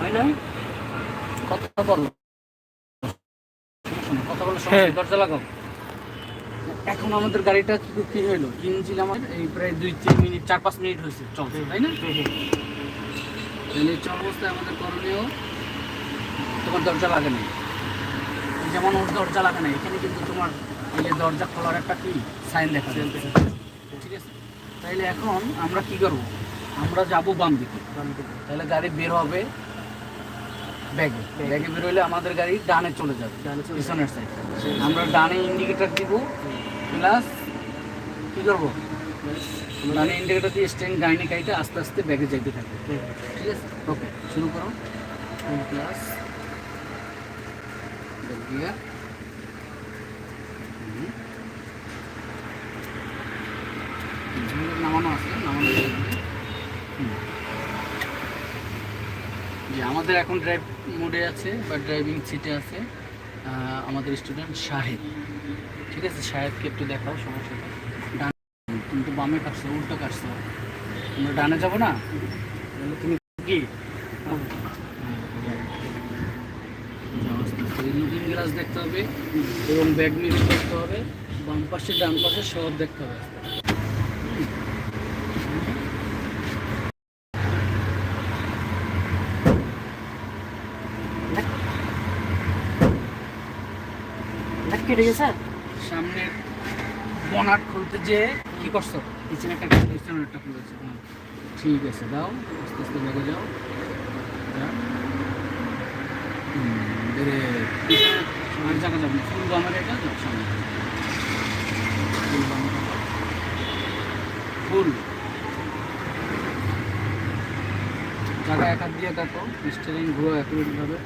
হয় না? কথা বলো। কথা বলো। দরজা লাগাও। এখন আমাদের গাড়িটা কি হলো কিনছিলাম আমাদের এই প্রায় দুই তিন মিনিট চার পাঁচ মিনিট হয়েছে। চলছে তাই না? তাহলে চল অবস্থায় আমাদের করণীয় তোমার দরজা লাগে নাই। যেমন ওর দরজা লাগে নাই এখানে কিন্তু তোমার এই দরজা খোলার একটা কি? সাইন দেখা ঠিক আছে? তাইলে এখন আমরা কি করব? আমরা যাব বাম দিকে। তাহলে গাড়ি বের হবে ব্যাগে। ব্যাগে। বের হলে আমাদের গাড়ি ডানে চলে যাবে পিছনের সাইড আমরা ডানে ইন্ডিকেটার দিব প্লাস কি করব? ডানে ইন্ডিকেটার দিয়ে স্ট্যান্ড গাড়ি কাইটে আস্তে আস্তে ব্যাগে যাইতে থাকবে। ঠিক আছে? ওকে শুরু করো। প্লাস গিয়ার নামানো আছে নামানো আছে। হুম। জি, আমাদের এখন ড্রাইভ মোডে আছে বা ড্রাইভিং সিটে আছে আমাদের স্টুডেন্ট শাহেদ। ঠিক আছে? শাহেদকে একটু দেখাও সমস্যা নেই। ডান তুমি তো বামে কাটছো, উল্টো কাটছো। আমরা ডানে যাব না? তুমি কি? লুকিং গ্লাস দেখতে হবে এবং ব্যাগ মিরর দেখতে হবে। বাম পাশে, ডান পাশে সব দেখতে হবে। কেটে গেছে? সামনে বনাট খুলতে যে কি করছ? পিছনে একটা পিছনে একটা খুলেছে ঠিক আছে, দাও, আস্তে আস্তে লেগে যাও। জায়গা যাবে ফুল সামনে। ফুল ফুল। জায়গা এক হাত দিয়ে দেখো, স্টারিং, ঘুরো অ্যাকুরেটভাবে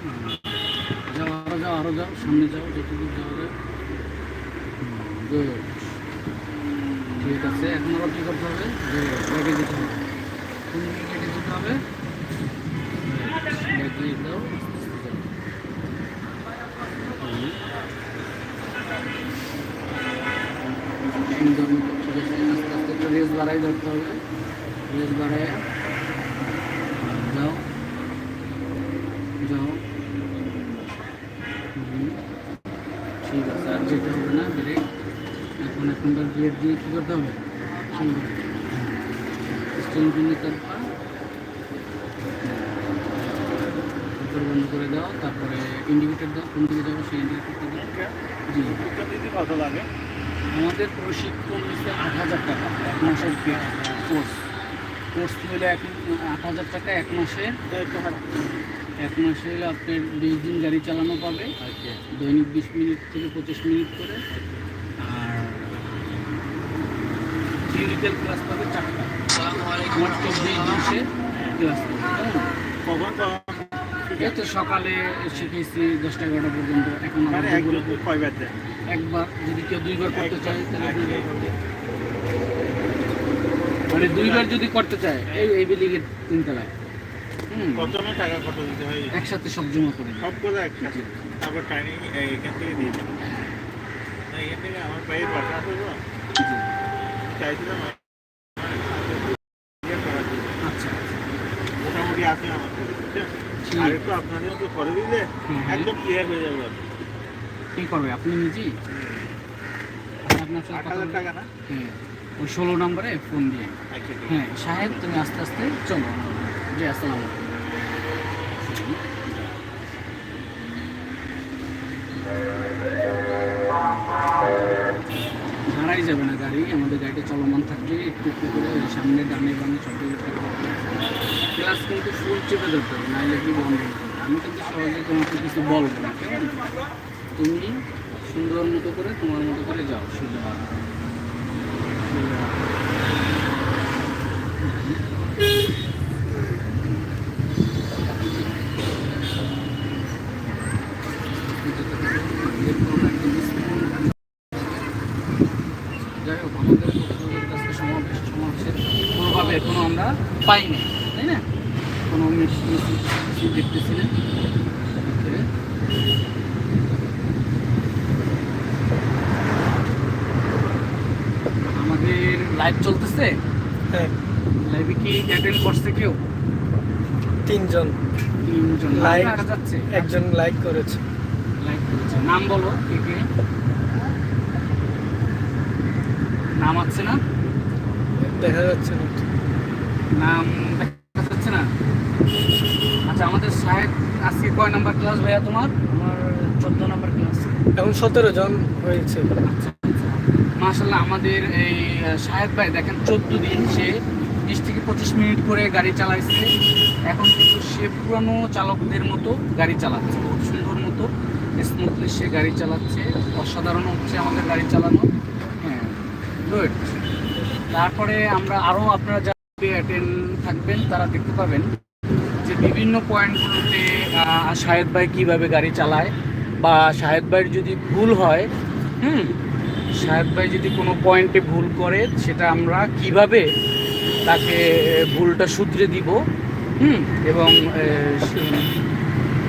যাও আরও যাও সামনে যাও যতদূর যাওয়া যায় ঠিক আছে এখন আবার কী করতে হবে যে ব্যাগে যেতে হবে কোন দিকে যেতে হবে ব্যাগে দাও ঠিক আছে আস্তে আস্তে রেস বাড়াই ধরতে হবে রেস বাড়ায় যাও যাও হুম। ঠিক আছে আর যেতে হবে না ব্রেক এখনকার গিয়ার দিয়ে কী করতে হবে? স্টেরিং পিনে তারপর বন্ধ করে দাও তারপরে ইন্ডিকেটার দাও কোন দিকে যাব সেই ইন্ডিকেটারটা দাও জি। কত লাগে আমাদের প্রশিক্ষণ হচ্ছে আট হাজার টাকা এক মাসের কোর্স কোর্স হলে এক আট হাজার টাকা এক মাসের এক মাসে হলে আপনার বিশ দিন গাড়ি চালানো পাবে। দৈনিক বিশ মিনিট থেকে পঁচিশ মিনিট করে আর থিওরিক্যাল ক্লাস পাবে চারটা। মাত্র দুই মাসে ক্লাস পাবে এই তো সকালে শিখেছি দশটা এগারোটা পর্যন্ত। এখন মানে দেয় একবার যদি কেউ দুইবার করতে চায় তাহলে দুইবার মানে দুইবার যদি করতে চায় এই এই বিল্ডিংয়ের তিনতলায়। হুম। প্রথমে টাকা কত দিতে হয়? একসাথে সব জমা করে সব করে একসাথে? তারপর ট্রেনিং এখান থেকে দিয়ে দেবো এখান থেকে আমার পায়ের বাসা আছে তো? জি। চাইছিলাম মোটামুটি আছে আমার। আর একটু আপনাদের মতো করে দিলে। একদম ক্লিয়ার হয়ে যাবে কি। করবে আপনি নিজেই আপনার আট হাজার টাকা না ওই ষোলো নম্বরে ফোন দিয়ে আচ্ছা হ্যাঁ সাহেব তুমি আস্তে আস্তে চলো জি আসসালাম হারাই যাবে না গাড়ি, আমাদের গাড়িটা চলমান থাকবে, একটু একটু করে সামনে ডানে বামে সব দিকে ক্লাস কিন্তু ফুল চেপে ধরতে হবে, নাহলে কি বন্ধ। আমি কিন্তু সহজে তোমাকে কিছু বলব না তুমি সুন্দর মতো করে, তোমার মতো করে যাও সোজা সোজা। যাই হোক আমাদের প্রতিযোগের কাছে সমাবেশ সমাবেশের কোনোভাবে এখনও আমরা পাইনি তাই না কোনো মিস- মিস- কিছু দেখতেছি না ওকে। আমাদের লাইভ চলতেছে হ্যাঁ লাইভ লাইভে কি অ্যাটেন্ড করছে কেউ তিনজন। তিনজন. দেখা যাচ্ছে? একজন লাইক করেছে। লাইক করেছে। নাম বলো কে কে? নাম আছে না? দেখা যাচ্ছে না। নাম দেখা যাচ্ছে না? আচ্ছা আমাদের সাহেব আজকে কয় নাম্বার ক্লাস ভাইয়া তোমার? আমার চোদ্দ নম্বর ক্লাস এখন সতেরো জন হয়েছে। আচ্ছা মাশাল্লাহ আমাদের এই সাহেব ভাই দেখেন চোদ্দ দিন সে বিশ থেকে পঁচিশ মিনিট করে গাড়ি চালাইছে। এখন কিন্তু সে পুরানো চালকদের মতো গাড়ি চালাচ্ছে, খুব সুন্দর মতো স্মুথলি সে গাড়ি চালাচ্ছে, অসাধারণ হচ্ছে আমাদের গাড়ি চালানো। হ্যাঁ গুড তারপরে আমরা আরও আপনারা যারা অ্যাটেন্ড থাকবেন, তারা দেখতে পাবেন যে বিভিন্ন পয়েন্টগুলোতে শাহেদ ভাই কীভাবে গাড়ি চালায়, বা শাহেদ ভাইয়ের যদি ভুল হয়, হুম, শাহেদ ভাই যদি কোনো পয়েন্টে ভুল করে, সেটা আমরা কীভাবে তাকে ভুলটা শুধরে দিব হুম। এবং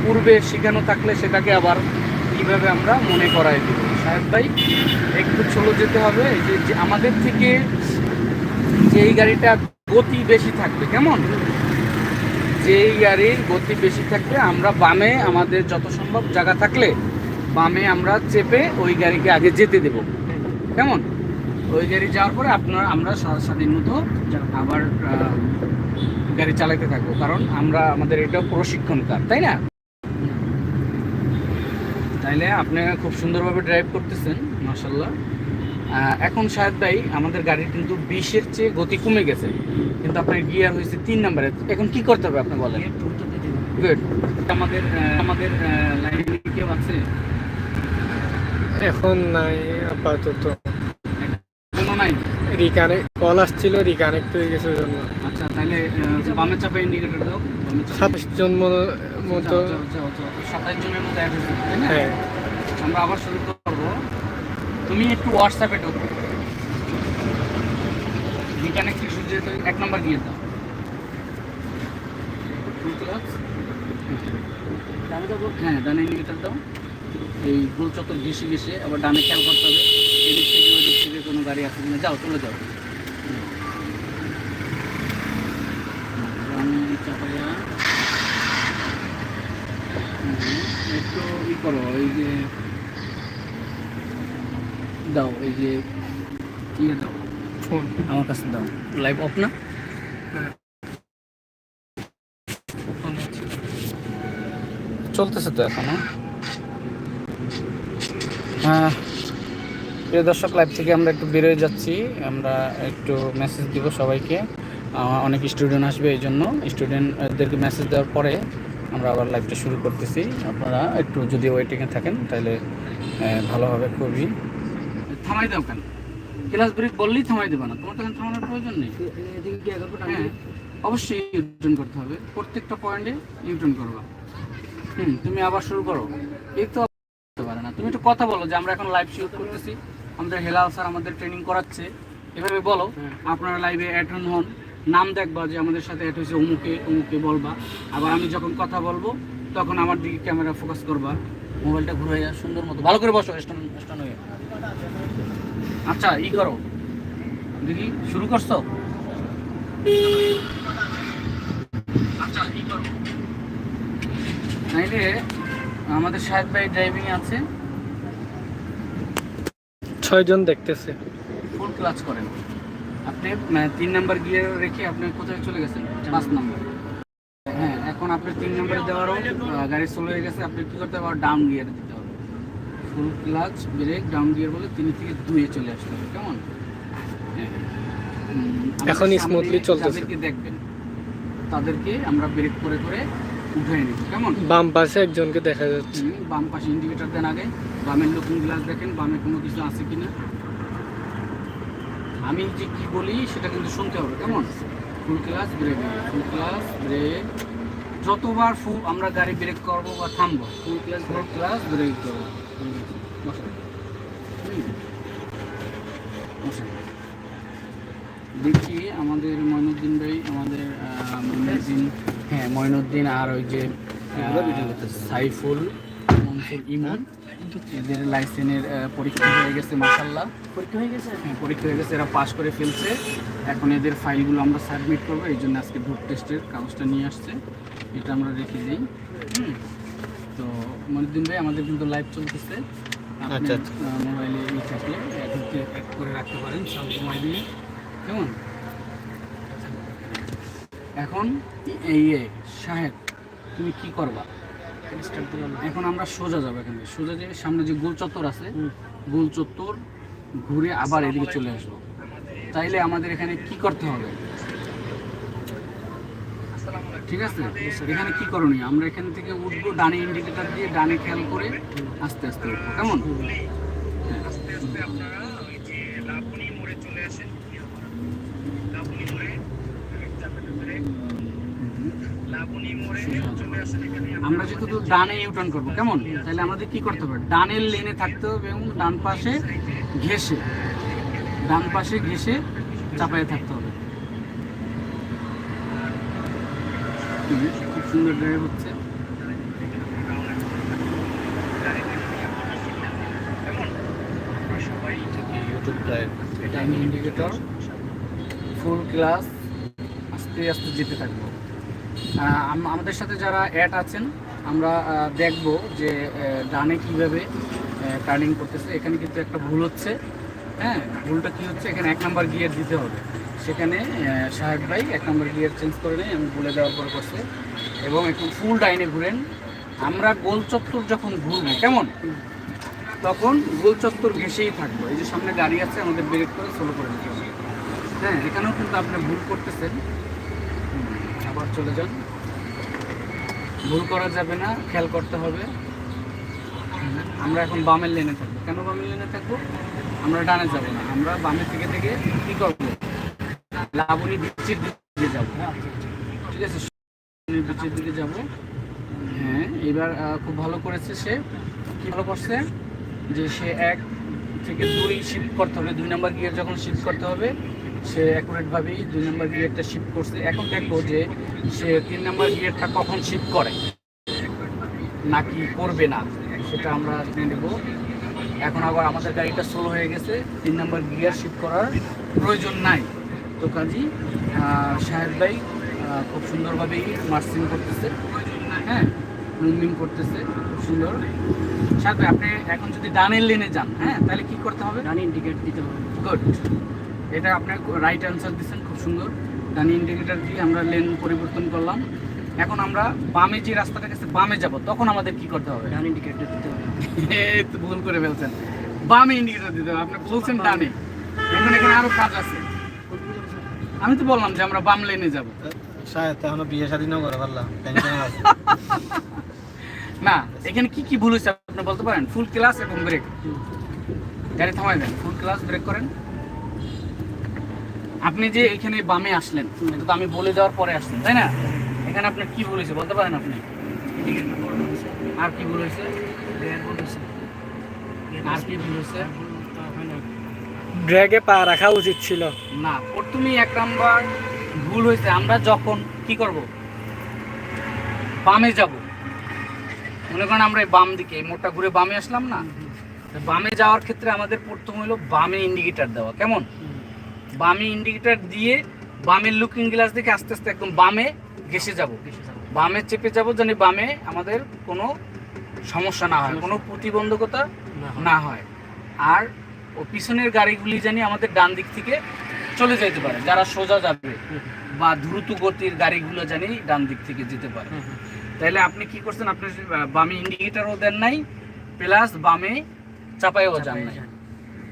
পূর্বে শেখানো থাকলে সেটাকে আবার কীভাবে আমরা মনে করাই দিব। সাহেব ভাই, একটু চলে যেতে হবে। যে যে আমাদের থেকে যেই গাড়িটা গতি বেশি থাকবে, কেমন? যেই গাড়ির গতি বেশি থাকবে, আমরা বামে আমাদের যত সম্ভব জায়গা থাকলে বামে আমরা চেপে ওই গাড়িকে আগে যেতে দেব। কেমন? ওই গাড়ি যাওয়ার পরে আপনার আমরা স্বা- স্বাধীন মতো আবার গাড়ি চালাতে থাকব। কারণ আমরা আমাদের এটা প্রশিক্ষণ কার তাই না? তাইলে আপনি খুব সুন্দরভাবে ড্রাইভ করতেছেন মাসাল্লাহ এখন সাহেব ভাই আমাদের গাড়ির কিন্তু বিশের চেয়ে গতি কমে গেছে। কিন্তু আপনার গিয়ার হয়েছে তিন নম্বরে। এখন কি করতে হবে আপনি বলেন? গুড আমাদের আমাদের লাইনে কেউ আছে? এখন নাই আপাতত। নাই? রিকানে কল আসছিল রিকানেক্ট হয়ে গেছে ওই জন্য। আচ্ছা তাহলে আহ, বামে চাপে ইন্ডিকেটর দাও। সাতাশ জন মতো-। সাতাশ জনের মতো হ্যাঁ। আমরা আবার শুরু করব। তুমি একটু হোয়াটসঅ্যাপে ঢোকো। রিকানেক্ট ইস্যু যেহেতু এক নম্বর দিয়ে দাও। হ্যাঁ ডানে ইন্ডিকেটার দাও। এই গোল চত্বর ঘেসে ঘেসে আবার ডানে খেয়াল করতে হবে। এদিক থেকে ওই থেকে কোনো গাড়ি আছে কিনা যাও চলে যাও। একটু ই করো এই যে দাও এই যে ইয়ে দাও। ফোন আমার কাছে দাও। লাইভ অফ না? হচ্ছে। চলতেছে তো এখনও। হ্যাঁ। প্রিয় দর্শক লাইভ থেকে আমরা একটু বেরোয় যাচ্ছি। আমরা একটু মেসেজ দিব সবাইকে। অনেক স্টুডেন্ট আসবে এই জন্য। স্টুডেন্টদেরকে মেসেজ দেওয়ার পরে আমরা আবার লাইভটা শুরু করতেছি। আপনারা একটু যদি ওয়েটিংয়ে থাকেন, তাহলে ভালো হবে খুবই। থামাই দাও কেন? ক্লাস ব্রেক বললেই থামাই দেবে না। তোমার তো এখানে থামানোর প্রয়োজন নেই। হ্যাঁ অবশ্যই ইউটার্ন করতে হবে। প্রত্যেকটা পয়েন্টে ইউটার্ন করবা। হুম, তুমি আবার শুরু করো। এই তো পারে না। তুমি একটু কথা বলো যে আমরা এখন লাইভ শুরু করতেছি। আমাদের হেলাল স্যার আমাদের ট্রেনিং করাচ্ছে। এভাবে বলো হ্যাঁ। আপনারা লাইভে অ্যাটেন্ড হন নাম দেখবা যে আমাদের সাথে অ্যাড হয়েছে অমুকে অমুকে বলবা। আবার আমি যখন কথা বলব তখন আমার দিকে ক্যামেরা ফোকাস করবা। মোবাইলটা ঘুরে সুন্দর মতো। ভালো করে বসো স্ট্যান্ড হয়ে। আচ্ছা ই করো। দেখি শুরু করছ? আচ্ছা ই করো। নাইলে আমাদের সাহেব ভাই ড্রাইভিং আছে। ছয় জন দেখতেছে। ফুল ক্লাচ করেন? আপনি মানে, তিন নাম্বার গিয়ার রেখে আপনি কোথায় চলে গেছেন? পাঁচ নাম্বার হ্যাঁ এখন আপনি তিন নাম্বারে দেওয়ারও গাড়ি স্লো হয়ে গেছে আপনি কি করতে হবে ডাউন গিয়ার দিতে হবে। Full clutch brake down gear বলে তিনি থেকে দুয়ে চলে আসতে হবে কেমন? হ্যাঁ। এখন smoothly চলতেছে। দেখবেন তাদেরকে আমরা ব্রেক করে করে উঠে নিব কেমন? বাম পাশে একজনকে দেখা যাচ্ছে। বাম পাশে ইন্ডিকেটর দেন আগে। বামের লুকিং গ্লাস দেখেন বামে কোনো কিছু আছে কিনা। আমি যে কি বলি সেটা কিন্তু শুনতে হবে। কেমন? Full clutch brake full clutch brake যতবার ফুল আমরা গাড়ি ব্রেক করব বা থামবো full clutch full clutch brake করব। দেখি আমাদের ময়নুদ্দিন ভাই আমাদের ময়নুদ্দিন হ্যাঁ ময়নুদ্দিন আর ওই যে সাইফুল মনসুর ইমন এদের লাইসেন্সের পরীক্ষা হয়ে গেছে মাসাল্লাহ পরীক্ষা হয়ে গেছে? হ্যাঁ পরীক্ষা হয়ে গেছে এরা পাস করে ফেলছে। এখন এদের ফাইলগুলো আমরা সাবমিট করব এই জন্য আজকে ভোট টেস্টের কাগজটা নিয়ে আসছে। এটা আমরা রেখে দিই। হুম। তো মনিদ্দিন ভাই আমাদের কিন্তু লাইভ চলতেছে। আপনি, আচ্ছা, আচ্ছা। মোবাইলে ই থাকলে এক করে রাখতে পারেন সব সময় দিয়ে। কেমন? এখন এই সাহেব তুমি কি করবা? এখন আমরা সোজা যাব এখান থেকে। সোজা যে সামনে যে গোল চত্বর আছে গোল চত্বর ঘুরে আবার এদিকে চলে আসব। তাইলে আমাদের এখানে কি করতে হবে? ঠিক আছে? এখানে কি করণীয়? আমরা এখান থেকে উঠবো ডানে ইন্ডিকেটর দিয়ে ডানে খেয়াল করে আস্তে আস্তে উঠবো। কেমন? আমরা যেহেতু ডানে ইউটার্ন করব, কেমন? তাহলে আমাদের কি করতে হবে? ডানের লেনে থাকতে হবে এবং ডান পাশে ঘেসে ডান পাশে ঘেসে চাপায়ে থাকতে হবে। খুব সুন্দর ড্রাইভ হচ্ছে। ইন্ডিকেটর ফুল ক্লাস আস্তে আস্তে যেতে থাকব। আমাদের সাথে যারা অ্যাড আছেন, আমরা দেখব যে ডানে কীভাবে টার্নিং করতেছে। এখানে কিন্তু একটা ভুল হচ্ছে। হ্যাঁ ভুলটা কি হচ্ছে? এখানে এক নাম্বার গিয়ার দিতে হবে। সেখানে সাহেব ভাই এক নাম্বার গিয়ার চেঞ্জ করে নেই আমি বলে দেওয়ার পর করছে। এবং একটু ফুল ডাইনে ঘুরেন। আমরা গোল চত্বর যখন ঘুরবো, কেমন? তখন গোল চত্বর ঘেসেই থাকব। এই যে সামনে গাড়ি আছে, আমাদের ব্রেক করে সোলো করে দিতে হবে। হ্যাঁ এখানেও কিন্তু আপনি ভুল করতেছেন। আবার চলে যান। ভুল করা যাবে না, খেয়াল করতে হবে। আমরা এখন বামের লেনে থাকব। কেন বামের লেনে থাকব? আমরা ডানে যাব না। আমরা বামের থেকে থেকে কী করব? লাবণী বিচির দিকে যাব। ঠিক আছে? বিচির দিকে যাব। হ্যাঁ এবার খুব ভালো করেছে সে। কী ভালো করছে? যে সে এক থেকে দুই শিফট করতে হবে। দুই নাম্বার গিয়ার যখন শিফট করতে হবে সে অ্যাকুরেটভাবেই দুই নাম্বার গিয়ারটা শিফট করছে। এখন দেখব যে সে তিন নাম্বার গিয়ারটা কখন শিফট করে? নাকি করবে না? সেটা আমরা জেনে নেব। এখন আবার আমাদের গাড়িটা স্লো হয়ে গেছে। তিন নাম্বার গিয়ার শিফট করার প্রয়োজন নাই। তো কাজী আহ, সাহেব ভাই খুব সুন্দরভাবেই মার্সিং করতেছে। হ্যাঁ মুভমিং করতেছে। খুব সুন্দর। সাহেব ভাই আপনি এখন যদি ডানের লেনে যান হ্যাঁ তাহলে কি করতে হবে? ডান ইন্ডিকেট দিতে হবে। গুড এটা আপনার রাইট অ্যান্সার দিচ্ছেন খুব সুন্দর। ডানি ইন্ডিকেটার দিয়ে আমরা লেন পরিবর্তন করলাম। এখন আমরা বামে যে রাস্তাটা গেছে বামে যাব তখন আমাদের কি করতে হবে? ডান ইন্ডিকেট দিতে হবে। ভুল করে ফেলছেন। বামে ইন্ডিকেটার দিতে হবে আপনি বলছেন ডানে এখন এখানে আরও কাজ আছে। আমি তো বললাম যে আমরা বাম লেনে যাব। বিয়ে শাদী নাও করে পারলাম টেনশন আছে। না এখানে কি কি ভুল হয়েছে আপনি বলতে পারেন? ফুল ক্লাস এবং ব্রেক গাড়ি থামাই দেন ফুল ক্লাস ব্রেক করেন। আপনি যে এখানে বামে আসলেন এটা তো আমি বলে দেওয়ার পরে আসলেন তাই না? এখানে আপনার কি বলেছে বলতে পারেন আপনি? আর কি হয়েছে? আর কি বলেছে ব্রেকে পা রাখা উচিত ছিল। না প্রথমেই এক নাম্বার ভুল হয়েছে। আমরা যখন কি করব? বামে যাব। মনে করেন আমরা এই বাম দিকে মোড়টা ঘুরে বামে আসলাম না? বামে যাওয়ার ক্ষেত্রে আমাদের প্রথম হলো বামে ইন্ডিকেটার দেওয়া। কেমন? বামে ইন্ডিকেটার দিয়ে বামের লুকিং গ্লাস দেখে আস্তে আস্তে একদম বামে ঘেসে যাব। বামে চেপে যাব জানি বামে আমাদের কোনো সমস্যা না হয় কোনো প্রতিবন্ধকতা না হয়। আর ও পিছনের গাড়িগুলি জানি আমাদের ডান দিক থেকে চলে যেতে পারে যারা সোজা যাবে বা দ্রুত গতির গাড়িগুলো জানি ডান দিক থেকে যেতে পারে। তাহলে আপনি কি করছেন? আপনি বামে ইন্ডিকেটরও দেন নাই প্লাস বামে চাপাইও যান নাই।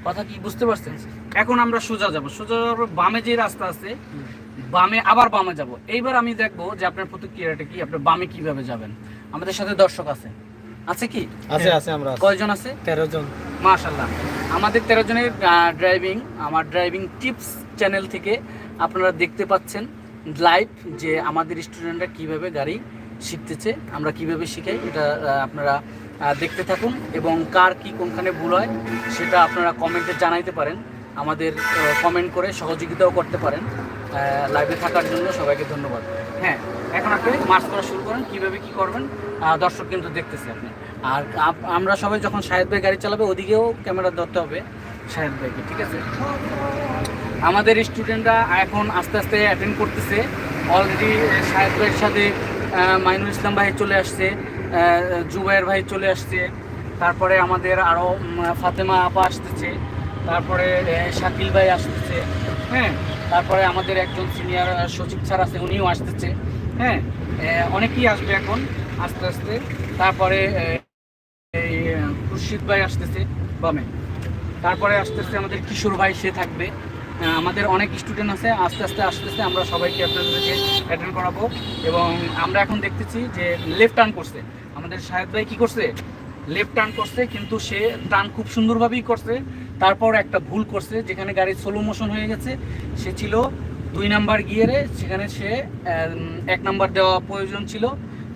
কথা কি বুঝতে পারছেন? এখন আমরা সোজা যাব। সোজা যাব বামে যে রাস্তা আছে বামে আবার বামে যাব। এইবার আমি দেখব যে আপনার প্রতিক্রিয়াটা কি আপনি বামে কীভাবে যাবেন। আমাদের সাথে দর্শক আছে। আছে কি? আছে আছে আমরা কয়জন আছে? তেরো জন। মাশাল্লাহ আমাদের তেরো জনের ড্রাইভিং আমার ড্রাইভিং টিপস চ্যানেল থেকে আপনারা দেখতে পাচ্ছেন লাইভ যে আমাদের স্টুডেন্টরা কীভাবে গাড়ি শিখতেছে আমরা কীভাবে শিখাই এটা আপনারা দেখতে থাকুন। এবং কার কি কোনখানে ভুল হয় সেটা আপনারা কমেন্টে জানাইতে পারেন। আমাদের কমেন্ট করে সহযোগিতাও করতে পারেন। লাইভে থাকার জন্য সবাইকে ধন্যবাদ। হ্যাঁ এখন আপনি মার্চ করা শুরু করেন, কীভাবে কী করবেন? দর্শক কিন্তু দেখতেছে আপনি। আর আমরা সবাই যখন শাহেদ ভাই গাড়ি চালাবে, ওদিকেও ক্যামেরা ধরতে হবে শাহেদ ভাইকে, ঠিক আছে? আমাদের স্টুডেন্টরা এখন আস্তে আস্তে অ্যাটেন্ড করতেছে। অলরেডি শাহেদ ভাইয়ের সাথে মাইনুল ইসলাম ভাই চলে আসছে জুবাইয়ের ভাই চলে আসছে। তারপরে আমাদের আরও ফাতেমা আপা আসতেছে। তারপরে শাকিল ভাই আসতেছে হ্যাঁ? তারপরে আমাদের একজন সিনিয়র সচিব স্যার আছে, উনিও আসতেছে হ্যাঁ? অনেকেই আসবে এখন, আস্তে আস্তে। তারপরে এই খুরশিদ ভাই আসতেছে, বামে। তারপরে আসতেছে আমাদের কিশোর ভাই, সে থাকবে। আমাদের অনেক স্টুডেন্ট আছে, আস্তে আস্তে আসতেছে আমরা সবাইকে আপনাদেরকে অ্যাটেন্ড করাবো। এবং আমরা এখন দেখতেছি যে লেফট টার্ন করছে। আমাদের শাহেদ ভাই কী করছে? লেফট টার্ন করছে, কিন্তু সে টার্ন খুব সুন্দরভাবেই করছে। তারপর একটা ভুল করছে, যেখানে গাড়ি স্লো মোশন হয়ে গেছে, সে ছিল দুই নাম্বার গিয়ারে, সেখানে সে এক নাম্বার দেওয়া প্রয়োজন ছিল,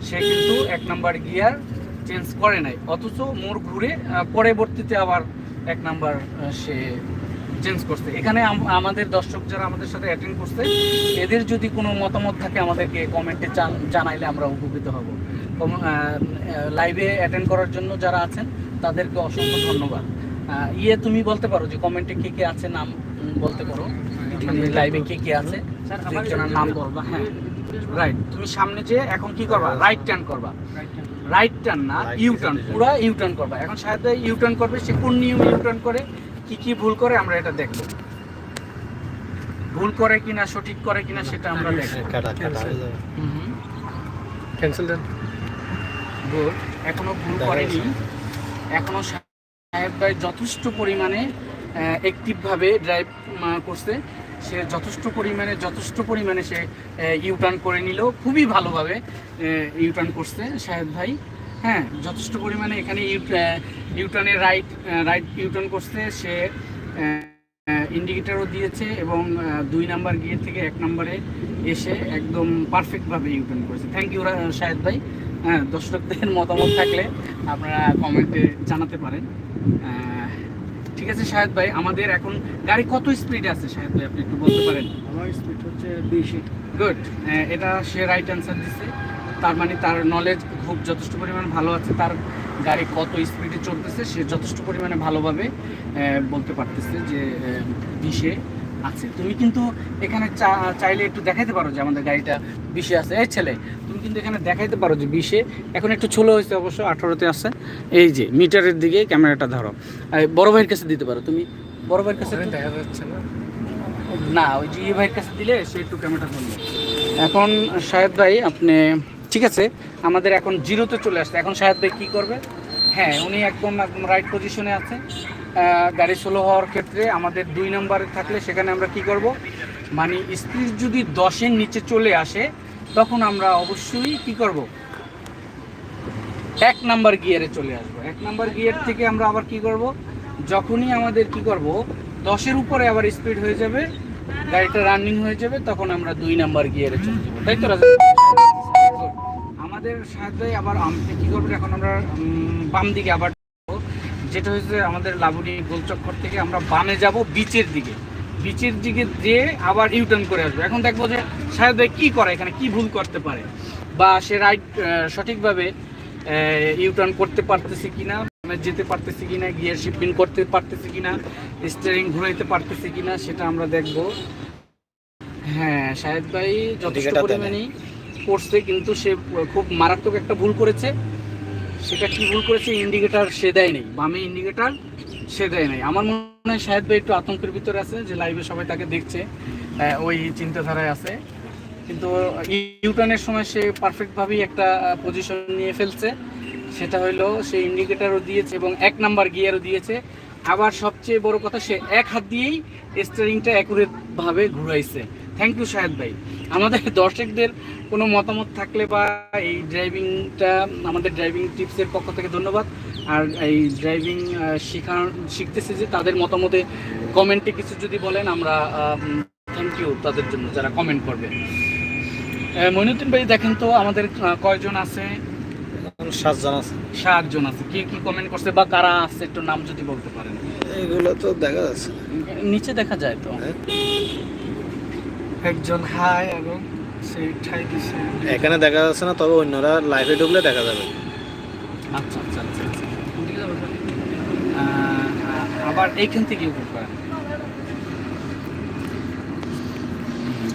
সে কিন্তু এক নাম্বার গিয়ার চেঞ্জ করে নাই। অথচ মোড় ঘুরে পরবর্তীতে আবার এক নাম্বার সে চেঞ্জ করছে। এখানে আমাদের দর্শক যারা আমাদের সাথে অ্যাটেন্ড করছে, এদের যদি কোনো মতামত থাকে, আমাদেরকে কমেন্টে জানাইলে আমরা উপকৃত হব। লাইভে অ্যাটেন্ড করার জন্য যারা আছেন, তাদেরকে অসংখ্য ধন্যবাদ। ইয়ে তুমি বলতে পারো যে কমেন্টে কে কে আছে নাম বলতে পারো। লাইভে কে কে আছে একজনের নাম বলবা হ্যাঁ। রাইট তুমি সামনে যে এখন কি করবা? রাইট টার্ন করবা। রাইট টার্ন না ইউ টার্ন পুরো ইউ টার্ন করবা। এখন সাথে ইউ টার্ন করবে সে কোন নিয়মে ইউ টার্ন করে কি কি ভুল করে আমরা এটা দেখব। ভুল করে কিনা সঠিক করে কিনা সেটা আমরা দেখব। কাটা কাটা যাবে। ক্যান্সেল দেন গুড এখনও ভুল করেনি। এখনও সাহেব ভাই যথেষ্ট পরিমাণে অ্যাক্টিভভাবে ড্রাইভ করছে। সে যথেষ্ট পরিমাণে যথেষ্ট পরিমাণে সে ইউ টার্ন করে নিল। খুবই ভালোভাবে ইউ টার্ন করছে সাহেব ভাই। হ্যাঁ যথেষ্ট পরিমাণে এখানে ইউ ইউটার্নের রাইট রাইট ইউটার্ন করছে। সে ইন্ডিকেটারও দিয়েছে এবং দুই নাম্বার গিয়ে থেকে এক নম্বরে এসে একদম পারফেক্টভাবে ইউটার্ন করেছে। থ্যাংক ইউ শাহেদ ভাই। হ্যাঁ দর্শকদের মতামত থাকলে আপনারা কমেন্টে জানাতে পারেন। ঠিক আছে শাহেদ ভাই আমাদের এখন গাড়ি কত স্পিডে আছে শাহেদ ভাই আপনি একটু বলতে পারেন? আমার স্পিড হচ্ছে বিশে গুড এটা সে রাইট অ্যান্সার দিছে। তার মানে তার নলেজ খুব যথেষ্ট পরিমাণে ভালো আছে। তার গাড়ি কত স্পিডে চলতেছে সে যথেষ্ট পরিমাণে ভালোভাবে বলতে পারতেছে যে বিশে আছে। তুমি কিন্তু এখানে চাইলে একটু দেখাইতে পারো যে আমাদের গাড়িটা বিশে আছে। এই ছেলে কিন্তু এখানে দেখাইতে পারো যে বিশে এখন একটু ছোলো হয়েছে অবশ্য আঠারোতে আছে। এই যে মিটারের দিকে ক্যামেরাটা ধরো। বড় ভাইয়ের কাছে দিতে পারো তুমি বড় ভাইয়ের কাছে দেখা যাচ্ছে না। না ওই জি ভাইয়ের কাছে দিলে সে একটু ক্যামেরাটা ধরবে এখন শাহেদ ভাই আপনি ঠিক আছে আমাদের এখন জিরোতে চলে আসছে। এখন শাহেদ ভাই কী করবে? হ্যাঁ উনি একদম একদম রাইট পজিশনে আছে। গাড়ি স্লো হওয়ার ক্ষেত্রে আমাদের দুই নম্বরে থাকলে সেখানে আমরা কি করব? মানে স্পিড যদি দশের নিচে চলে আসে তখন আমরা অবশ্যই কি করব? এক নাম্বার গিয়ারে চলে আসব। এক নাম্বার গিয়ার থেকে আমরা আবার কি করব? যখনই আমাদের কি করব? দশের উপরে আবার স্পিড হয়ে যাবে, গাড়িটা রানিং হয়ে যাবে, তখন আমরা দুই নাম্বার গিয়ারে চলে যাব। তাই তো আমাদের সাথে আবার কি করব? এখন আমরা বাম দিকে আবার। যেটা হচ্ছে আমাদের লাবণী গোলচক্কর থেকে আমরা বামে যাব, বিচের দিকে। বিচের দিকে দিয়ে আবার ইউটার্ন করে আসব। এখন দেখব যে সাহেব ভাই কী করে এখানে কি ভুল করতে পারে বা সে রাইট সঠিকভাবে ইউটার্ন করতে পারতেছে কিনা মানে যেতে পারতেছে কিনা গিয়ার শিফটিং করতে পারতেছে কিনা স্টিয়ারিং ঘুরাইতে পারতেছে কিনা সেটা আমরা দেখব। হ্যাঁ শাহেদ ভাই যথেষ্ট না। পরিমাণেই করছে কিন্তু সে খুব মারাত্মক একটা ভুল করেছে। সেটা কি ভুল করেছে ইন্ডিকেটার সে দেয় নেই বামে ইন্ডিকেটার সে দেয় নাই আমার মনে হয় ভাই একটু আতঙ্কের ভিতরে আছে, যে লাইভে সবাই তাকে দেখছে ওই চিন্তাধারায় আছে। কিন্তু ইউটার্নের সময় সে পারফেক্টভাবেই একটা পজিশন নিয়ে ফেলছে। সেটা হইল সে ইন্ডিকেটারও দিয়েছে এবং এক নাম্বার গিয়ারও দিয়েছে। আবার সবচেয়ে বড় কথা, সে এক হাত দিয়েই স্টিয়ারিংটা অ্যাকুরেটভাবে ঘুরাইছে। থ্যাংক ইউ শাহেদ ভাই। আমাদের দর্শকদের কোনো মতামত থাকলে বা এই ড্রাইভিংটা আমাদের ড্রাইভিং টিপসের পক্ষ থেকে ধন্যবাদ। আর এই ড্রাইভিং শেখা শিখতেছে যে তাদের মতামতে কমেন্টে কিছু যদি বলেন আমরা থ্যাংক ইউ তাদের জন্য যারা কমেন্ট করবে। মইনুদ্দিন ভাই দেখেন তো আমাদের কয়জন আছে? সাতজন আছে। সাতজন আছে। কে কি কমেন্ট করছে বা কারা আছে একটু নাম যদি বলতে পারেন। এগুলো তো দেখা যাচ্ছে নিচে দেখা যায় তো। হ্যাঁ। একজন হাই এবং সেই এখানে দেখা যাচ্ছে না তবে অন্যরা লাইভে ঢুকলে দেখা যাবে। আচ্ছা আচ্ছা আচ্ছা আচ্ছা কোন দিকে যাব তাহলে? আহ, আবার এইখান থেকে উপর করেন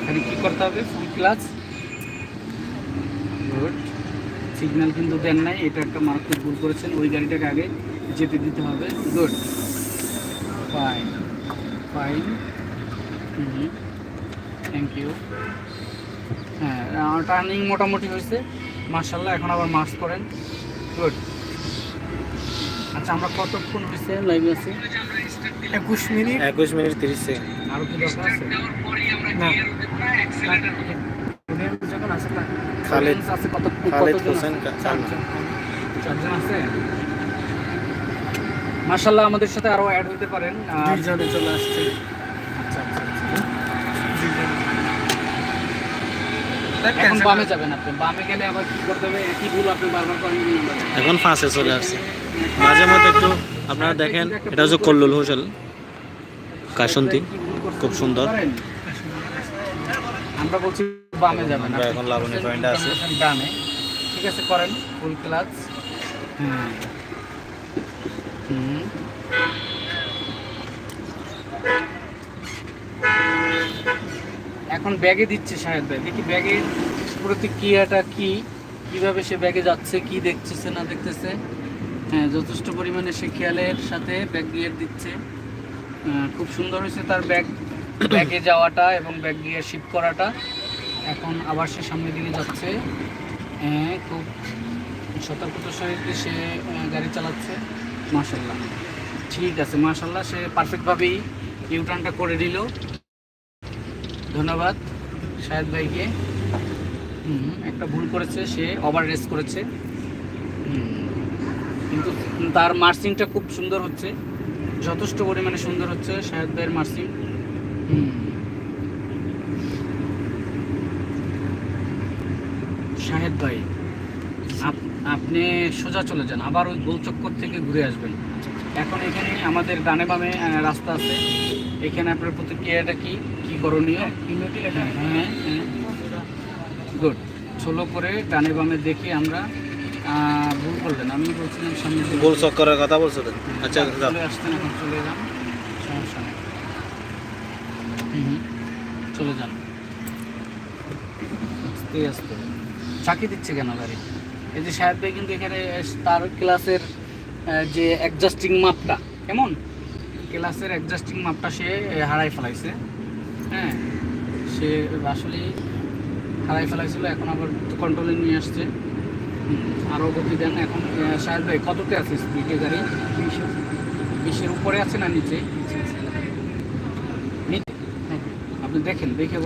এখানে কি করতে হবে? ফুল ক্লাস গুড সিগন্যাল কিন্তু দেন নাই, এটা একটা মারাত্মক ভুল করেছেন। ওই গাড়িটাকে আগে যেতে দিতে হবে। Good fine fine thank you হ্যাঁ টার্নিং মোটামুটি হয়েছে। মার্শাল্লাহ এখন আবার মাস্ক করেন গুড আচ্ছা আমরা কতক্ষণ হয়েছে লাইভে আছি? একুশ মিনিট? একুশ মিনিট তিরিশ সেকেন্ড আরও কি দরকার আছে? না। যখন আছে না আছে কত খালিদ হোসেন চারজন। চারজন আছে? মার্শাল্লাহ আমাদের সাথে আরও অ্যাড হতে পারেন। আর- দুইজনে চলে আসছে। আচ্ছা আচ্ছা আচ্ছা। এখন বামে যাবেন আপনি। বামে গেলে আবার কি করতে হবে? একই ভুল আপনি বারবার করেন। এখন ফাঁসে চলে আসছে। মাঝে মধ্যে একটু আপনারা দেখেন এটা হচ্ছে কল্লুল হোটেল কাশন্তি খুব সুন্দর। পারেন? আমরা বলছি বামে যাবেন আমরা এখন লাবণী পয়েন্টে আছি। ডানে ঠিক আছে করেন ফুল ক্লাচ হুম হুম এখন ব্যাগে দিচ্ছে সাহেব ভাই দেখি ব্যাগের প্রতিক্রিয়াটা কি কীভাবে সে ব্যাগে যাচ্ছে কি দেখতেছে না দেখতেছে হ্যাঁ যথেষ্ট পরিমাণে সে খেয়ালের সাথে ব্যাগ গিয়ার দিচ্ছে। খুব সুন্দর হয়েছে তার ব্যাগ ব্যাগে যাওয়াটা এবং ব্যাগ গিয়ার শিফট করাটা। এখন আবার সে সামনের দিকে যাচ্ছে। হ্যাঁ খুব সতর্কতার সহিত সে গাড়ি চালাচ্ছে। মাশাল্লাহ ঠিক আছে মাশাল্লাহ সে পারফেক্টভাবেই ইউটার্নটা করে দিল ধন্যবাদ শাহেদ ভাইকে। একটা ভুল করেছে, সে ওভার রেস করেছে। কিন্তু তার মার্সিংটা খুব সুন্দর হচ্ছে। যথেষ্ট পরিমাণে সুন্দর হচ্ছে শাহেদ ভাইয়ের মার্সিং। শাহেদ ভাই আপ- আপনি সোজা চলে যান আবার ওই গোলচক্কর থেকে ঘুরে আসবেন। এখন এখানে আমাদের ডানে বামে রাস্তা আছে। এখানে আপনার প্রতিক্রিয়াটা কি? কি করণীয়? হ্যাঁ হ্যাঁ গুড। ছোলো করে ডানে বামে দেখে আমরা। ভুল করলেন। আমি বলছিলাম সামনে গোল চক্করের কথা বলছো আচ্ছা চলে আসতেন এখন চলে যান। সমস্যা নেই। চলে যান। আস্তে আস্তে চাকি দিচ্ছে কেন গাড়ি? এই যে সাহেব ভাই কিন্তু এখানে তার ক্লাসের যে অ্যাডজাস্টিং মাপটা কেমন? ক্লাসের অ্যাডজাস্টিং মাপটা সে হারাই ফেলাইছে। হ্যাঁ সে আসলে হারাই ফেলাইছিল এখন আবার কন্ট্রোলে নিয়ে আসছে। আরও গতি দেন, এখন সাহেব ভাই, কততে আছে স্পিডে গাড়ি? বিশের উপরে আছে না নিচে? নিচে আপনি দেখেন, দেখে